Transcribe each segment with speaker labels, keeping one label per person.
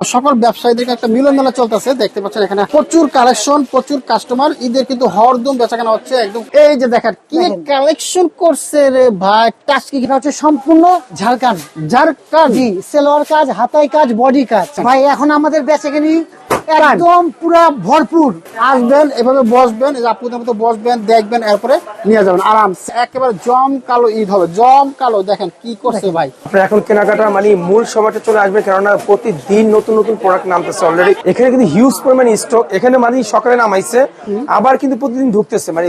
Speaker 1: সকল ব্যবসায়ীদের একটা মিলন মেলা চলতেছে। দেখতে পাচ্ছেন এখানে প্রচুর কালেকশন প্রচুর কাস্টমার ঈদের কিন্তু হরদম বেচাকেনা হচ্ছে একদম। এই যে দেখেন কি কালেকশন করছে রে ভাই। কাস্ট
Speaker 2: কিনা হচ্ছে? সম্পূর্ণ
Speaker 1: কাজ
Speaker 2: জি সেলোয়ার কাজ হাতাই কাজ বডি কাজ। ভাই এখন আমাদের বেচেকেনি একদম পুরা ভরপুর।
Speaker 1: আসবেন এভাবে বসবেন আপুদের মতো বসবেন দেখবেন এরপরে নিয়ে যাবেন। আরাম একেবারে জম কালো ঈদ হবে জম কালো। দেখেন কি করছে ভাই।
Speaker 3: আপনার এখন কেনাকাটা মানে মূল সময়টা চলে আসবে কেননা প্রতিদিন নতুন নতুন প্রোডাক্ট নামতেছে অলরেডি এখানে কিন্তু হিউজ পরিমাণ স্টক এখানে মানে সকালে নামাইছে আবার কিন্তু প্রতিদিন ঢুকতেছে। মানে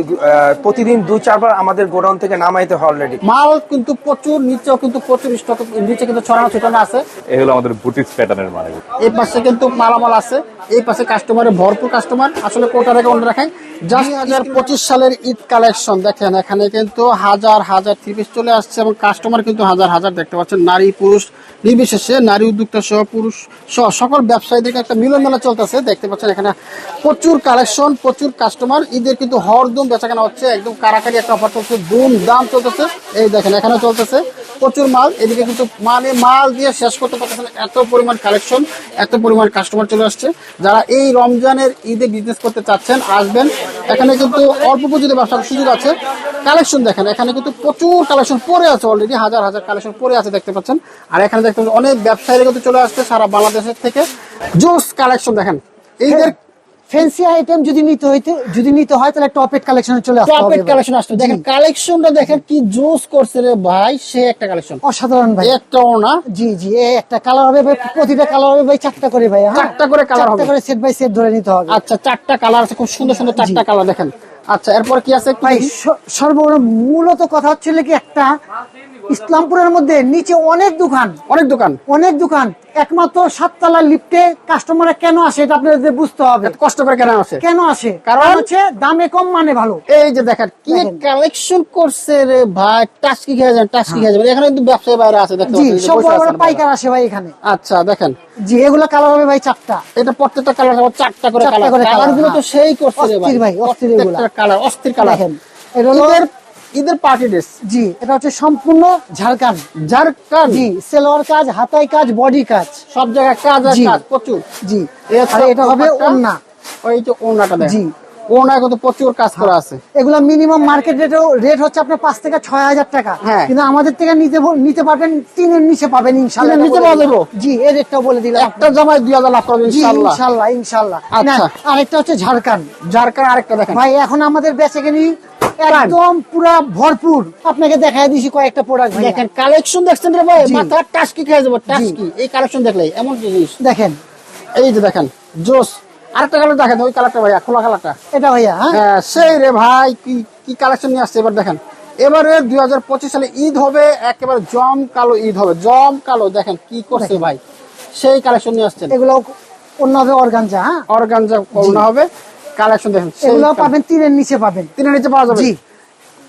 Speaker 3: প্রতিদিন দুই চারবার আমাদের গোডাউন থেকে নামাইতে হয় অলরেডি
Speaker 1: মাল কিন্তু প্রচুর নিচেও কিন্তু প্রচুর স্টক নিচে কিন্তু ছড়ানো ছিটানো আছে।
Speaker 4: এগুলো আমাদের বুটিক্স প্যাটার্নের মাল এগুলো।
Speaker 1: এই পাশে কিন্তু মালামাল আছে। এই পাশে কাস্টমারের ভরপুর কাস্টমার আসলে কোটা রেখে অন্য রাখাই জাস্ট হাজার পঁচিশ সালের ঈদ কালেকশন দেখেন, এখানে কিন্তু হাজার হাজার থ্রি পিস চলে আসছে এবং কাস্টমার কিন্তু হাজার হাজার দেখতে পাচ্ছেন। নারী, পুরুষ, নির্বিশেষে নারী উদ্যোক্তা সহ, পুরুষ সহ, সকল ব্যবসায়ীদের একটা মিলন মেলা চলতেছে। দেখতে পাচ্ছেন এখানে প্রচুর কালেকশন প্রচুর কাস্টমার ঈদের কিন্তু হরদম বেচাকেনা হচ্ছে, একদম কারাকারি একটা অফার চলছে দুম দাম চলতেছে। এই দেখেন এখানে চলতেছে। প্রচুর মাল, এদিকে কিন্তু মানে মাল দিয়ে শেষ করতে পারতেছে না এত পরিমাণ কালেকশন এত পরিমাণ কাস্টমার চলে আসছে। যারা এই রমজানের ঈদে বিজনেস করতে চাচ্ছেন, আসবেন। এখানে কিন্তু অল্প পুঁজিতে ব্যবসার সুযোগ আছে। কালেকশন দেখেন, এখানে কিন্তু প্রচুর কালেকশন পরে আছে অলরেডি হাজার হাজার কালেকশন পরে আছে দেখতে পাচ্ছেন। আর এখানে দেখতে পাচ্ছেন অনেক ব্যবসায়ীরা কিন্তু চলে আসছে সারা বাংলাদেশের থেকে। জোস কালেকশন দেখেন এইদের
Speaker 2: ফ্যান্সি আইটেম যদি নিতে হইতে যদি নিতে হয় তাহলে টপেট কালেকশনে চলে আসতে হবে
Speaker 1: টপের কালেকশন আসছে দেখেন কালেকশনটা দেখেন কি জোস করছে রে ভাই সে একটা কালেকশন
Speaker 2: অসাধারণ ভাই।
Speaker 1: একটা না।
Speaker 2: জি জি একটা কালার হবে ভাই প্রতিটা কালার হবে ভাই চারটা করে ভাই হ্যাঁ?
Speaker 1: চারটা করে
Speaker 2: চারটা
Speaker 1: হবে।
Speaker 2: করে সেট বাই সেট ধরে নিতে হবে।
Speaker 1: আচ্ছা চারটা কালার আছে খুব সুন্দর সুন্দর চারটা কালার দেখেন। আচ্ছা এরপর কি আছে
Speaker 2: ভাই
Speaker 1: দেখি।
Speaker 2: সর্বপ্রথম মূলত কথা হচ্ছিল কি একটা ইসলামপুরের মধ্যে নিচে অনেক দোকান।
Speaker 1: অনেক দোকান।
Speaker 2: অনেক দোকান। একমাত্র সাততলা লিফটে কাস্টমাররা কেন আসে এটা আপনাদের বুঝতে হবে।
Speaker 1: কষ্ট করে কেন আছে
Speaker 2: কেন আসে?
Speaker 1: কারণ?
Speaker 2: হচ্ছে দামে কম মানে ভালো।
Speaker 1: এই যে দেখেন কি কালেকশন করছে রে ভাই টাস্কি খেয়ে যাবেন টাস্কি খেয়ে যাবেন। এখানে কিন্তু ব্যবসায়ী বাইরে আছে দেখতে
Speaker 2: জি
Speaker 1: পাচ্ছেন,
Speaker 2: সব বড় বড় পাইকার আসে ভাই এখানে।
Speaker 1: আচ্ছা দেখেন।
Speaker 2: জি এগুলো কালার হবে ভাই চারটা।
Speaker 1: এটা প্রত্যেকটা কালার হবে চারটা করে কালার কালারগুলো তো
Speaker 2: হ্যাঁ।
Speaker 1: সেই করছে রে ভাই।
Speaker 2: অস্থির ভাই, অস্থির এগুলা।
Speaker 1: কালার অস্থির কালার
Speaker 2: দেখেন, এটা
Speaker 1: ঈদের পার্টি ড্রেস
Speaker 2: জি এটা হচ্ছে সম্পূর্ণ
Speaker 1: যার কাজ
Speaker 2: জি সেলোয়ার কাজ হাতাই কাজ বডি কাজ।
Speaker 1: সব জায়গায় কাজ আর কাজ প্রচুর।
Speaker 2: জি। আর এটা হবে ওন্না
Speaker 1: ওই দেখেন।
Speaker 2: জি।
Speaker 1: ওনায় কিন্তু প্রচুর কাজ করা আছে।
Speaker 2: এগুলো মিনিমাম মার্কেট রেটও রেট হচ্ছে আপনার পাঁচ থেকে ছয় হাজার টাকা।
Speaker 1: হ্যাঁ।
Speaker 2: কিন্তু আমাদের থেকে নিতে নিতে পারবেন তিনের নিচে পাবেন ইনশাল্লাহ।
Speaker 1: নিচে পাওয়া যাবে?
Speaker 2: জি এই রেটটা বলে দিলাম
Speaker 1: একটা জামায় দুই হাজার লাভ করবেন ইনশাল্লাহ।
Speaker 2: ইনশাল্লাহ ইনশাল্লাহ।
Speaker 1: আচ্ছা।
Speaker 2: আরেকটা হচ্ছে ঝাড়খান্ড
Speaker 1: যার কারণে আরেকটা দেখেন।
Speaker 2: ভাই এখন আমাদের বেচেকেনি একদম পুরা ভরপুর। আপনাকে দেখাই দিছি কয়েকটা প্রোডাক্ট
Speaker 1: দেখেন কালেকশন দেখছেন রে ভাই মাথা টাস্কি খেয়ে যাব টাস্কি। এই কালেকশন দেখলে এমন জিনিস?
Speaker 2: দেখেন।
Speaker 1: এই যে দেখেন জোস। আরেকটা কালার দেখেন ওই কালারটা ভাইয়া খোলা কালারটা
Speaker 2: এটা ভাইয়া হ্যাঁ?
Speaker 1: হ্যাঁ সেই রে ভাই কি কি কালেকশন নিয়ে আসছে এবার দেখেন। এবারে দুই হাজার পঁচিশ সালে ঈদ হবে একেবারে জম কালো ঈদ হবে। জম কালো দেখেন কি করছে ভাই। সেই কালেকশন নিয়ে আসছেন।
Speaker 2: এগুলো অন্য হবে অর্গানজা হ্যাঁ?
Speaker 1: অর্গানজা করোনা হবে। কালেকশন দেখেন সেই
Speaker 2: এগুলো পাবেন তিনের নিচে পাবেন।
Speaker 1: তিনের নিচে পাওয়া যাবে?
Speaker 2: জি।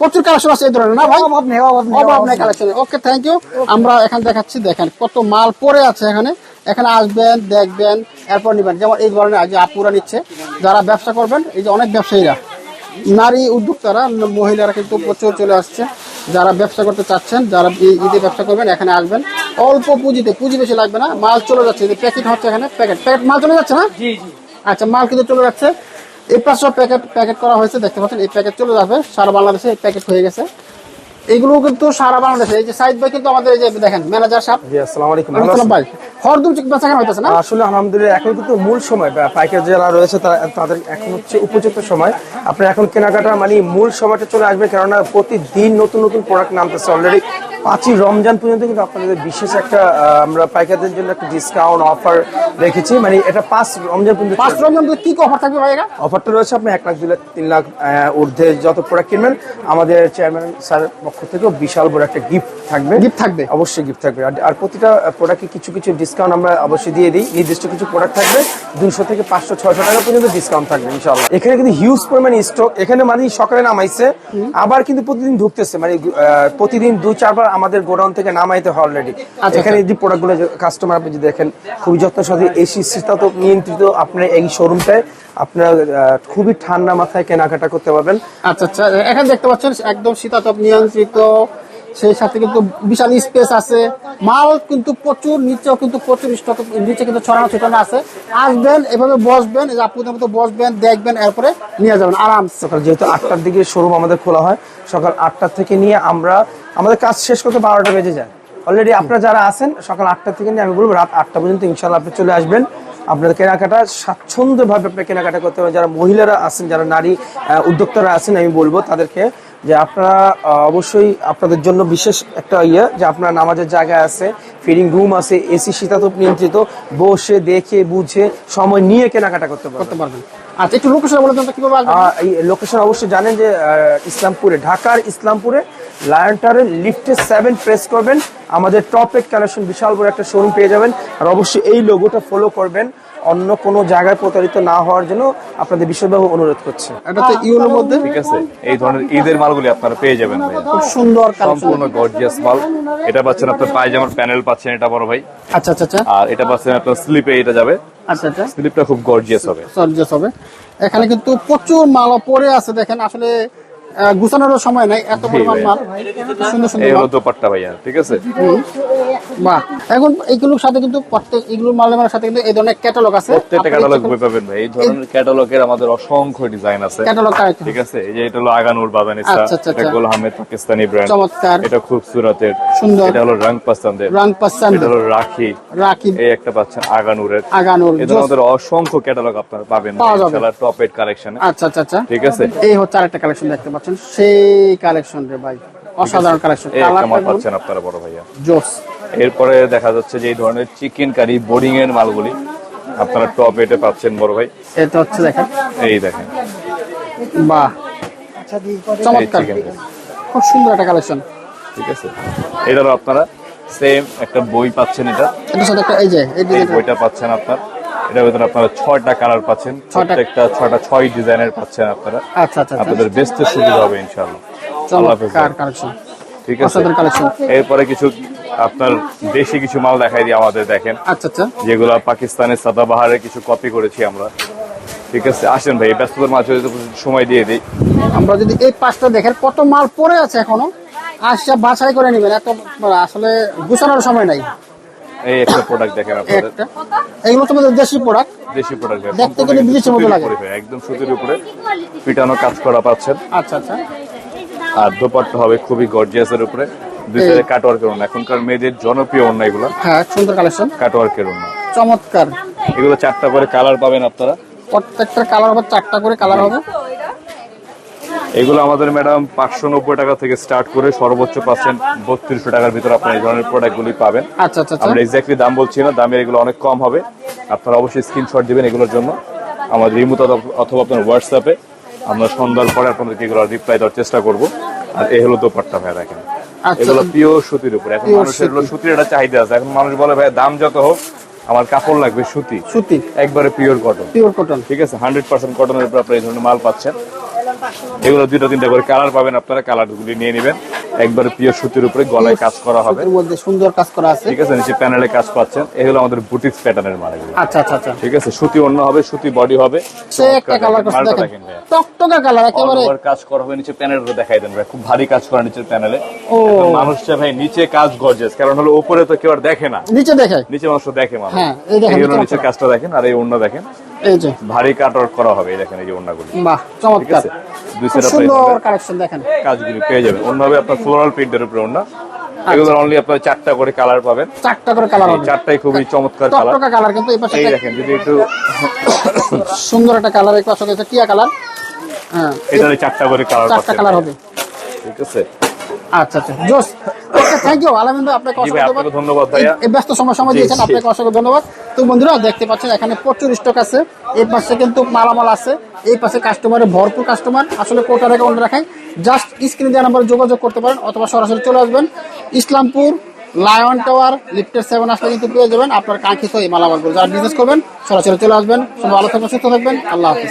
Speaker 1: প্রচুর কালেকশন আছে এই ধরনের না ভাই?
Speaker 2: অভাব নেই অভাব নেই
Speaker 1: অভাব নাই কালেকশন ওকে থ্যাংক ইউ আমরা এখানে দেখাচ্ছি দেখেন কত মাল পড়ে আছে এখানে। এখানে আসবেন দেখবেন এরপর নিবেন। যেমন এই ধরনের যে আপুরা নিচ্ছে যারা ব্যবসা করবেন এই যে অনেক ব্যবসায়ীরা নারী উদ্যোক্তারা মহিলারা কিন্তু প্রচুর চলে আসছে। যারা ব্যবসা করতে চাচ্ছেন যারা এই ঈদে ব্যবসা করবেন এখানে আসবেন। অল্প পুঁজিতে পুঁজি বেশি লাগবে না মাল চলে যাচ্ছে। প্যাকেট হচ্ছে এখানে প্যাকেট প্যাকেট মাল চলে যাচ্ছে না? আচ্ছা মাল কিন্তু চলে যাচ্ছে। এই পাঁচশো প্যাকেট প্যাকেট করা হয়েছে দেখতে পাচ্ছেন এই প্যাকেট চলে যাবে সারা বাংলাদেশে এই প্যাকেট হয়ে গেছে। এগুলো কিন্তু সারা বাংলাদেশে এই যে সাইদ ভাই কিন্তু আমাদের এই যে দেখেন ম্যানেজার সাহেব।
Speaker 3: জি আসসালামু আলাইকুম
Speaker 1: আসসালাম ভাই হরদম চিক বেচা হইতেছে না?
Speaker 3: আসলে আলহামদুলিল্লাহ এখন কিন্তু মূল সময় পাইকার যারা রয়েছে তারা তাদের এখন হচ্ছে উপযুক্ত সময়। আপনার এখন কেনাকাটা মানে মূল সময়টা চলে আসবে কেননা প্রতিদিন নতুন নতুন প্রোডাক্ট নামতেছে অলরেডি পাঁচই রমজান পর্যন্ত কিন্তু আপনাদের বিশেষ একটা আমরা পাইকারদের জন্য একটা ডিসকাউন্ট অফার রেখেছি। মানে এটা পাঁচ রমজান পর্যন্ত
Speaker 1: পাঁচ রমজান কি কি অফার থাকবে ভাই
Speaker 3: অফারটা রয়েছে আপনি এক লাখ দুই লাখ তিন লাখ ঊর্ধ্বে যত প্রোডাক্ট কিনবেন। আমাদের চেয়ারম্যান স্যার পক্ষ থেকেও বিশাল বড় একটা গিফট থাকবে।
Speaker 1: গিফট থাকবে?
Speaker 3: অবশ্যই গিফট থাকবে। আর- প্রতিটা প্রোডাক্টে কিছু কিছু ডিসকাউন্ট আমরা অবশ্যই দিয়ে দিই। নির্দিষ্ট কিছু প্রোডাক্ট থাকবে। দুশো থেকে পাঁচশো ছয়শো টাকা পর্যন্ত ডিসকাউন্ট থাকবে ইনশাল্লাহ এখানে কিন্তু হিউজ পরিমাণ স্টক এখানে মানে সকালে নামাইছে। আবার কিন্তু প্রতিদিন ঢুকতেছে। মানে প্রতিদিন দুই চারবার আমাদের গোডাউন থেকে নামাইতে হয় অলরেডি
Speaker 1: আচ্ছা।
Speaker 3: এখানে যে প্রোডাক্টগুলো কাস্টমার আপনি যদি দেখেন খুবই যত্ন সাথে এসি শীতাত নিয়ন্ত্রিত আপনার এই শোরুমটায় আপনার খুবই ঠান্ডা মাথায় কেনাকাটা করতে পারবেন।
Speaker 1: আচ্ছা আচ্ছা। এখানে দেখতে পাচ্ছেন একদম শীতাতপ নিয়ন্ত্রিত সেই সাথে কিন্তু বিশাল স্পেস আছে। মাল কিন্তু প্রচুর, নিচেও কিন্তু প্রচুর স্টক নিচে কিন্তু ছড়ানো ছিটানো আছে। আসবেন, এভাবে বসবেন আপুদের মতো বসবেন, দেখবেন, এরপরে নিয়ে যাবেন আরামসে।
Speaker 3: সকাল যেহেতু আটটার দিকে শোরুম আমাদের খোলা হয়, সকাল আটটা থেকে নিয়ে আমরা, আমাদের কাজ শেষ করতে বারোটা বেজে যায়। অলরেডি আপনারা যারা আছেন, সকাল আটটা থেকে নিয়ে আমি বলব, রাত আটটা পর্যন্ত ইনশাল্লাহ আপনি চলে আসবেন। আপনাদের কেনাকাটা স্বাচ্ছন্দ্যভাবে আপনি কেনাকাটা করতে পারেন যারা মহিলারা আছেন, যারা নারী উদ্যোক্তারা আছেন, আমি বলব, তাদেরকে যে আপনারা অবশ্যই আপনাদের জন্য বিশেষ একটা ইয়ে যে আপনার নামাজের জায়গা আছে ফিডিং রুম আছে এসি শীতাতপ নিয়ন্ত্রিত বসে দেখে বুঝে সময় নিয়ে কেনাকাটা করতে পারবেন।
Speaker 1: করতে পারবেন। আচ্ছা একটু লোকেশন বলে দেন কীভাবে
Speaker 3: এই লোকেশন অবশ্যই জানেন যে ইসলামপুরে ঢাকার ইসলামপুরে লায়নটারের লিফটে সেভেন প্রেস করবেন। আমাদের টপ এড কালেকশন বিশাল বড় একটা শোরুম পেয়ে যাবেন। আর অবশ্যই এই লোগোটা ফলো করবেন। অন্য কোনো জায়গায় প্রতারিত না হওয়ার জন্য আপনাদের বিশেষভাবে অনুরোধ করছে।
Speaker 1: এটা তো ইউলোর মধ্যে?
Speaker 4: ঠিক আছে। এই ধরনের ঈদের মালগুলি আপনারা পেয়ে যাবেন ভাই
Speaker 1: খুব সুন্দর
Speaker 4: সম্পূর্ণ গর্জিয়াস মাল। এটা পাচ্ছেন আপনার পায়জামার প্যানেল পাচ্ছেন এটা বড় ভাই।
Speaker 1: আচ্ছা আচ্ছা আচ্ছা।
Speaker 4: আর এটা পাচ্ছেন আপনার স্লিপে এটা যাবে।
Speaker 1: আচ্ছা আচ্ছা।
Speaker 4: স্লিপটা খুব গর্জিয়াস হবে।
Speaker 1: চর্যাস হবে। এখানে কিন্তু প্রচুর মাল পড়ে আছে দেখেন। আসলে গুছানোরও সময় নাই এত পরিমাণ মাল। সুন্দর সুন্দর
Speaker 4: এই হলো দোপাট্টা ভাইয়া ঠিক আছে?
Speaker 1: বাহ। এখন এইগুলোর সাথে কিন্তু প্রত্যেক এগুলোর মালের সাথে কিন্তু এই ধরনের ক্যাটালগ আছে।
Speaker 4: প্রত্যেকটা ক্যাটালগ বই পাবেন ভাই। এই ধরনের ক্যাটালগের আমাদের অসংখ্য ডিজাইন আছে।
Speaker 1: ক্যাটালগ
Speaker 4: ঠিক আছে? এই যে এটা হলো আগানুর বাদানিসা
Speaker 1: আচ্ছা, আচ্ছা,
Speaker 4: এটা
Speaker 1: আচ্ছা।
Speaker 4: গোল আহমেদ পাকিস্তানি ব্র্যান্ড
Speaker 1: চমৎকার।
Speaker 4: এটা খুবসুরতের
Speaker 1: সুন্দর।
Speaker 4: এটা হলো রং পছন্দের।
Speaker 1: রাং পাচ্ছেন
Speaker 4: এটা হলো রাখি।
Speaker 1: রাখি।
Speaker 4: এই একটা পাচ্ছেন আগানুরের।
Speaker 1: আগানুর।
Speaker 4: এদের আমাদের অসংখ্য ক্যাটালগ আপনারা পাবেন ইনশাআল্লাহ টপ এড কালেকশনে
Speaker 1: আচ্ছা আচ্ছা আচ্ছা।
Speaker 4: ঠিক আছে?
Speaker 1: এই হচ্ছে আরেকটা কালেকশন দেখতে পাচ্ছেন। সেই কালেকশন রে ভাই। অসাধারণ কালেকশন
Speaker 4: এই একটা পাচ্ছেন আপনারা বড় ভাইয়া।
Speaker 1: জোস।
Speaker 4: এরপরে দেখা যাচ্ছে যে এই ধরনের চিকেন কারি বোর্ডিং এর মালগুলি আপনারা টপ এটে পাচ্ছেন বড় ভাই।
Speaker 1: এটা হচ্ছে দেখেন।
Speaker 4: এই দেখেন।
Speaker 1: বাহ। চমৎকার। খুব সুন্দর একটা কালেকশন
Speaker 4: ঠিক আছে। এটারও আপনারা সেম একটা বই পাচ্ছেন এটা।
Speaker 1: এটার সাথে একটা এই যে এই
Speaker 4: বইটা পাচ্ছেন আপনার। এটার ভিতরে আপনারা ছয়টা কালার পাচ্ছেন। প্রত্যেকটা ছয়টা ছয় ডিজাইনের পাচ্ছেন আপনারা।
Speaker 1: আচ্ছা আচ্ছা আচ্ছা।
Speaker 4: আপনাদের বেচতে সুবিধা হবে ইনশাআল্লাহ। আল্লাহ হাফেজ ঠিক আছে।
Speaker 1: কালেকশন
Speaker 4: এরপরে কিছু আপনার দেশি কিছু মাল দেখাই দিই আমাদের দেখেন।
Speaker 1: আচ্ছা আচ্ছা।
Speaker 4: যেগুলো পাকিস্তানের সাদাবাহারের কিছু কপি করেছি আমরা। ঠিক আছে আসেন ভাই ব্যস্ততার মাঝে সময় দিয়ে দিই।
Speaker 1: আমরা যদি এই পাঁচটা দেখেন কত মাল পড়ে আছে এখনও। আসছে বাছাই করে নেবেন এত আসলে গুছানোর সময় নাই।
Speaker 4: এই একটা প্রোডাক্ট দেখেন আপনাদের।
Speaker 1: এগুলো তোমাদের দেশি প্রোডাক্ট
Speaker 4: দেশি প্রোডাক্ট
Speaker 1: দেখতে গেলে বিদেশের মতো লাগে।
Speaker 4: একদম সুতির উপরে পিটানো কাজ করা পাচ্ছেন।
Speaker 1: আচ্ছা আচ্ছা।
Speaker 4: আর দোপাট্টা হবে খুবই গর্জিয়াসের উপরে। দুই সাইডে কাটওয়ার্কের ওড়না এখনকার মেয়েদের জনপ্রিয় ওড়না এগুলো।
Speaker 1: হ্যাঁ সুন্দর কালেকশন
Speaker 4: কাটওয়ার্কের ওড়না।
Speaker 1: চমৎকার।
Speaker 4: এগুলো চারটা করে কালার পাবেন আপনারা।
Speaker 1: প্রত্যেকটা কালার হবে চারটা করে কালার হবে।
Speaker 4: এগুলো আমাদের ম্যাডাম পাঁচশো নব্বই টাকা থেকে স্টার্ট করে সর্বোচ্চ পাচ্ছেন বত্রিশশো টাকার ভিতরে আপনার এই ধরনের প্রোডাক্টগুলি পাবেন।
Speaker 1: আচ্ছা আচ্ছা আচ্ছা।
Speaker 4: আমরা এক্স্যাক্টলি দাম বলছি না দামের এগুলো অনেক কম হবে। আপনারা অবশ্যই স্ক্রিনশট দিবেন এগুলোর জন্য। আমাদের রিমোট অথবা আপনার হোয়াটসঅ্যাপে আমরা সন্ধ্যার পরে আপনাদেরকে এগুলো রিপ্লাই দেওয়ার চেষ্টা করব। আর এই হলো দোপাট্টা ভাই দেখেন। এগুলো পিওর সুতির উপরে। এখন মানুষের সুতির একটা চাহিদা আছে। এখন মানুষ বলে ভাই দাম যত হোক আমার কাপড় লাগবে সুতি।
Speaker 1: সুতি।
Speaker 4: একবারে পিওর কটন
Speaker 1: পিওর কটন
Speaker 4: ঠিক আছে? হান্ড্রেড পার্সেন্ট কটনের উপর আপনারা এই ধরনের মাল পাচ্ছেন। এগুলো দুইটা তিনটা করে কালার পাবেন আপনারা কালার গুলি নিয়ে নেবেন। একবারে পিওর সুতির উপরে গলায় কাজ করা হবে।
Speaker 1: মধ্যে সুন্দর কাজ করা আছে।
Speaker 4: ঠিক আছে নিচে প্যানেলে কাজ পাচ্ছেন এগুলো আমাদের বুটিক্স প্যাটার্নের মাল এগুলো।
Speaker 1: আচ্ছা আচ্ছা আচ্ছা।
Speaker 4: ঠিক আছে সুতি অন্য হবে সুতি বডি হবে।
Speaker 1: সে একটা কালার করছে দেখেন। টকটকা কালার একেবারে
Speaker 4: কাজ করা হবে নিচে প্যানেল দেখাই দেন ভাই খুব ভারী কাজ করা নিচের প্যানেলে
Speaker 1: ও।
Speaker 4: মানুষ চায় ভাই নিচে কাজ গর্জেস কারণ হলো উপরে তো কেউ আর দেখে না।
Speaker 1: নিচে দেখে
Speaker 4: নিচে মানুষ দেখে মানুষ।
Speaker 1: হ্যাঁ, এই দেখেন, নিচে
Speaker 4: কাজটা দেখেন আর এই অন্য দেখেন।
Speaker 1: এই যে।
Speaker 4: ভারী কাট ওয়ার্ক করা হবে দেখেন এই যে অন্যগুলি
Speaker 1: বাহ চমৎকার।
Speaker 4: দুই সেট
Speaker 1: সুন্দর কালেকশন দেখেন।
Speaker 4: কাজগুলি পেয়ে যাবেন। অন্যভাবে আপনার ফ্লোরাল প্রিন্টের উপরে অন্য এগুলো অনলি আপনার চারটা করে কালার পাবেন।
Speaker 1: চারটা করে কালার হবে।
Speaker 4: চারটাই খুবই চমৎকার কালার
Speaker 1: টকটকা কালার কিন্তু এই পাশে
Speaker 4: এই দেখেন যদি একটু
Speaker 1: সুন্দর একটা কালার এই পাশে টিয়া কালার হ্যাঁ।
Speaker 4: এটার চারটা করে কালার
Speaker 1: চারটা কালার হবে।
Speaker 4: ঠিক আছে?
Speaker 1: আচ্ছা আচ্ছা। জোস থ্যাংক ইউ আলামিন ভাই আপনাকে অসংখ্য
Speaker 4: ধন্যবাদ।
Speaker 1: এই- এই ব্যস্ত সময় সময় দিয়েছেন আপনাকে অসংখ্য ধন্যবাদ। তো বন্ধুরা দেখতে পাচ্ছেন এখানে প্রচুর স্টক আছে। এই পাশে কিন্তু মালামাল আছে। এই পাশে কাস্টমারের ভরপুর কাস্টমার আসলে কোটা রেখে অন্য রাখায় জাস্ট স্ক্রিনে দেওয়া নাম্বারে যোগাযোগ করতে পারেন অথবা সরাসরি চলে আসবেন। ইসলামপুর লায়ন টাওয়ার লিফটের সেভেন আসলে কিন্তু পেয়ে যাবেন। আপনার কাঙ্ক্ষিত এই মালামালগুলো। যারা বিজনেস করবেন সরাসরি চলে আসবেন। সবাই ভালো থাকবেন সুস্থ থাকবেন। আল্লাহ হাফিজ।